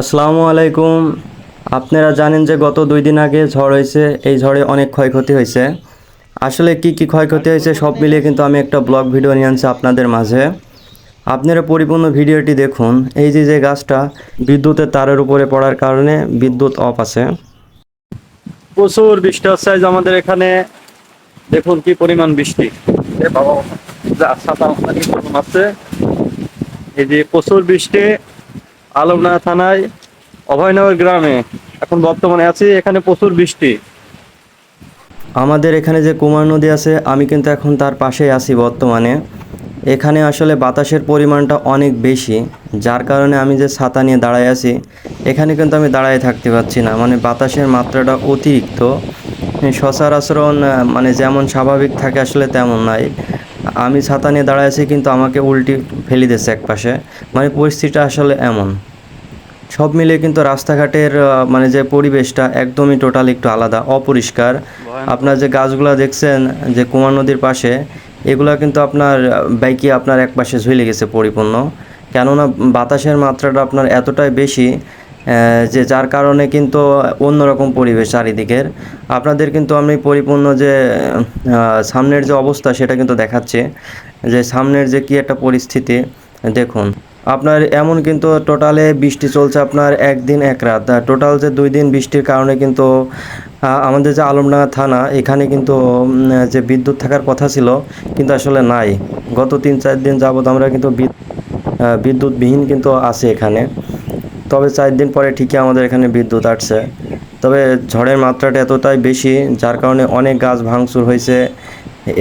আসসালামু আলাইকুম। আপনারা জানেন যে গত দুই দিন আগে ঝড় হয়েছে, এই ঝড়ে অনেক ক্ষয়ক্ষতি হয়েছে। আসলে কি কি ক্ষয়ক্ষতি হয়েছে সব মিলিয়ে কিন্তু আমি একটা ব্লগ ভিডিও নিয়ে আনছি আপনাদের মাঝে। আপনারা পরিপূর্ণ ভিডিওটি দেখুন। এই যে যে গাছটা বিদ্যুতের তারের উপরে পড়ার কারণে বিদ্যুৎ অফ আছে। প্রচুর বৃষ্টি হচ্ছে আমাদের এখানে। দেখুন কি পরিমাণ বৃষ্টি। আছে। এই যে প্রচুর বৃষ্টি। আলমডাঙ্গা থানায় অভয়নগর গ্রামে। এখন বর্তমানে আছি, এখানে প্রচুর বৃষ্টি। আমাদের এখানে যে কুমার নদী আছে, আমি কিন্তু এখন তার পাশেই আছি বর্তমানে। এখানে আসলে বাতাসের পরিমাণটা অনেক বেশি, যার কারণে আমি যে ছাতা নিয়ে দাঁড়ায় আছি, এখানে কিন্তু আমি দাঁড়ায় থাকতে পারছি না। মানে বাতাসের মাত্রাটা অতিরিক্ত। সচরাচরণ মানে যেমন স্বাভাবিক থাকে আসলে তেমন নাই। আমি ছাতা নিয়ে দাঁড়ায় আছি কিন্তু আমাকে উল্টি ফেলে দিয়েছে এক পাশে মানে পরিস্থিতিটা আসলে এমন। সব মিলে কিন্তু রাস্তাঘাটের মানে যে পরিবেশটা একদমই টোটাল একটু আলাদা অপরিষ্কার। আপনার যে গাছগুলো দেখছেন যে কুমার নদীর পাশে এগুলা কিন্তু আপনার বাইকে আপনার এক পাশে ঝুলে গেছে পরিপূর্ণ। কেননা বাতাসের মাত্রাটা আপনার এতটাই বেশি যে যার কারণে কিন্তু অন্যরকম পরিবেশ চারিদিকের। আপনাদের কিন্তু আমি পরিপূর্ণ যে সামনের যে অবস্থা সেটা কিন্তু দেখাচ্ছে। যে সামনের যে কি একটা পরিস্থিতি দেখুন আপনার এমন কিন্তু টোটালে বৃষ্টি চলছে আপনার একদিন এক রাত। টোটাল যে দুই দিন বৃষ্টির কারণে কিন্তু আমাদের যে আলমডাঙ্গা থানা এখানে কিন্তু যে বিদ্যুৎ থাকার কথা ছিল কিন্তু আসলে নাই। গত তিন চার দিন যাবত আমরা কিন্তু বিদ- আহ, বিদ্যুৎবিহীন কিন্তু আছে এখানে। তবে চার দিন পরে ঠিকই আমাদের এখানে বিদ্যুৎ আসছে। তবে ঝড়ের মাত্রাটা এতটাই বেশি, যার কারণে অনেক গাছ ভাঙচুর হয়েছে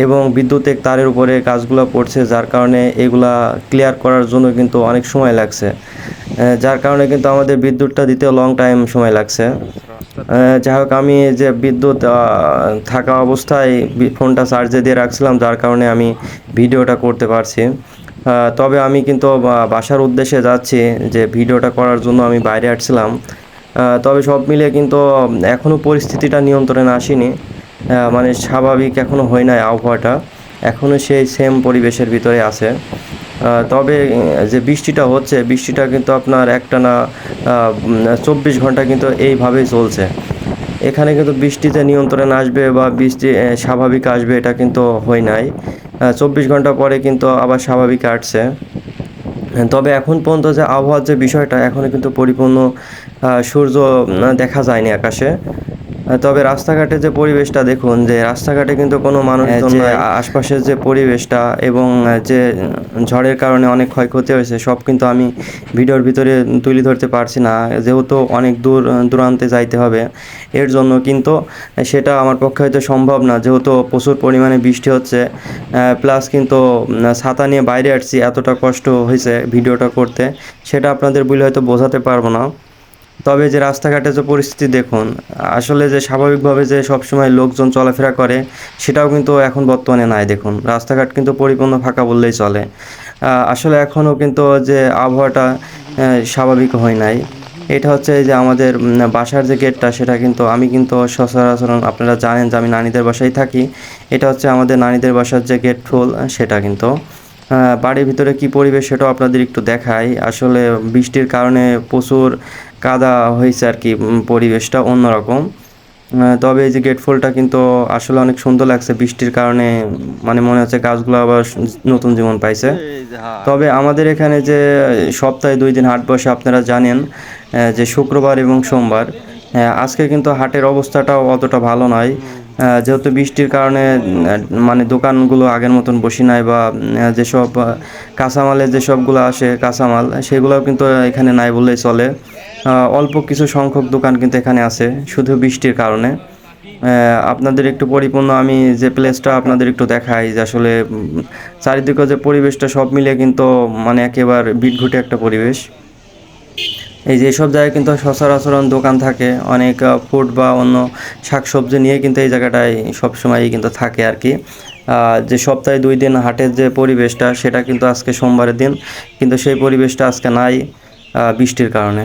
এবং বিদ্যুতের তারের উপরে গাছগুলো পড়ছে যার কারণে এগুলা ক্লিয়ার করার জন্য কিন্তু অনেক সময় লাগছে। যার কারণে কিন্তু আমাদের বিদ্যুৎটা দিতেও লং টাইম সময় লাগছে। যাই হোক, আমি যে বিদ্যুৎ থাকা অবস্থায় ফোনটা চার্জে দিয়ে রাখছিলাম, যার কারণে আমি ভিডিওটা করতে পারছি। তবে আমি কিন্তু বাসার উদ্দেশ্যে যাচ্ছি যে ভিডিওটা করার জন্য আমি বাইরে আসছিলাম। তবে সব মিলিয়ে কিন্তু এখনও পরিস্থিতিটা নিয়ন্ত্রণে আসেনি। মানে স্বাভাবিক এখনও হয় নাই আবহাওয়াটা। এখনও সেই সেম পরিবেশের ভিতরে আছে। তবে যে বৃষ্টিটা হচ্ছে, বৃষ্টিটা কিন্তু আপনার একটানা চব্বিশ ঘণ্টা কিন্তু এইভাবেই চলছে। এখানে কিন্তু বৃষ্টিতে নিয়ন্ত্রণে আসবে বা বৃষ্টি স্বাভাবিক আসবে এটা কিন্তু হয় নাই। চব্বিশ ঘণ্টা পরে কিন্তু আবার স্বাভাবিক আসছে। তবে এখন পর্যন্ত যে আবহাওয়ার যে বিষয়টা এখনও কিন্তু পরিপূর্ণ সূর্য দেখা যায়নি আকাশে। তবে রাস্তাঘাটে যে পরিবেশটা দেখুন যে রাস্তাঘাটে কিন্তু কোনো মানুষজন যে আশপাশের যে পরিবেশটা এবং যে ঝড়ের কারণে অনেক ক্ষয়ক্ষতি হয়েছে সব কিন্তু আমি ভিডিওর ভিতরে তুলে ধরতে পারছি না। যেহেতু অনেক দূর দূরান্তে যাইতে হবে এর জন্য কিন্তু সেটা আমার পক্ষে হয়তো সম্ভব না। যেহেতু প্রচুর পরিমাণে বৃষ্টি হচ্ছে প্লাস কিন্তু ছাতা নিয়ে বাইরে আসছি এতটা কষ্ট হয়েছে ভিডিওটা করতে সেটা আপনাদের বলে হয়তো বোঝাতে পারব না। তবে যে রাস্তাঘাটে যে পরিস্থিতি দেখুন, আসলে যে স্বাভাবিকভাবে যে সবসময় লোকজন চলাফেরা করে, সেটাও কিন্তু এখন বর্তমানে নাই দেখুন। রাস্তাঘাট কিন্তু পরিপূর্ণ ফাঁকা বললেই চলে। আসলে এখনও কিন্তু যে আবহাওয়াটা স্বাভাবিক হয় নাই। এটা হচ্ছে যে আমাদের বাসার যে গেটটা, সেটা কিন্তু আমি কিন্তু সচরাচর আপনারা জানেন যে আমি নানিদের বাসায় থাকি। এটা হচ্ছে আমাদের নানিদের বাসার যে গেট ফুল, সেটা কিন্তু। বাড়ির ভিতরে কি পরিবেশ সেটাও আপনাদের একটু দেখাই। আসলে বৃষ্টির কারণে প্রচুর কাদা হয়েছে আর কি পরিবেশটা অন্যরকম। তবে এই যে গেট ফুলটা কিন্তু আসলে অনেক সুন্দর লাগছে বৃষ্টির কারণে মানে মনে হচ্ছে গাছগুলো আবার নতুন জীবন পাইছে। তবে আমাদের এখানে যে সপ্তাহে দুই দিন হাট বসে আপনারা জানেন যে শুক্রবার এবং সোমবার আজকে কিন্তু হাটের অবস্থাটাও অতটা ভালো নয়। যেহেতু বৃষ্টির কারণে মানে দোকানগুলো আগের মতন বসি নাই বা যেসব কাঁচামালের যেসবগুলো আসে কাঁচামাল, সেগুলোও কিন্তু এখানে নাই বললেই চলে। অল্প কিছু সংখ্যক দোকান কিন্তু এখানে আছে, শুধু বৃষ্টির কারণে। আপনাদের একটু পরিপূর্ণ, আমি যে প্লেসটা আপনাদের একটু দেখাই, যে আসলে চারিদিকে যে পরিবেশটা সব মিলিয়ে কিন্তু মানে একেবারে বিটঘুটে একটা পরিবেশ। এই যে সব জায়গায় কিন্তু সচরাচরণ দোকান থাকে, অনেক ফুড বা অন্য শাকসবজি নিয়ে কিন্তু এই জায়গাটায় সবসময়ই কিন্তু থাকে আর কি। যে সপ্তাহে দুই দিন হাটের যে পরিবেশটা, সেটা কিন্তু আজকে সোমবারের দিন, কিন্তু সেই পরিবেশটা আজকে নাই বৃষ্টির কারণে।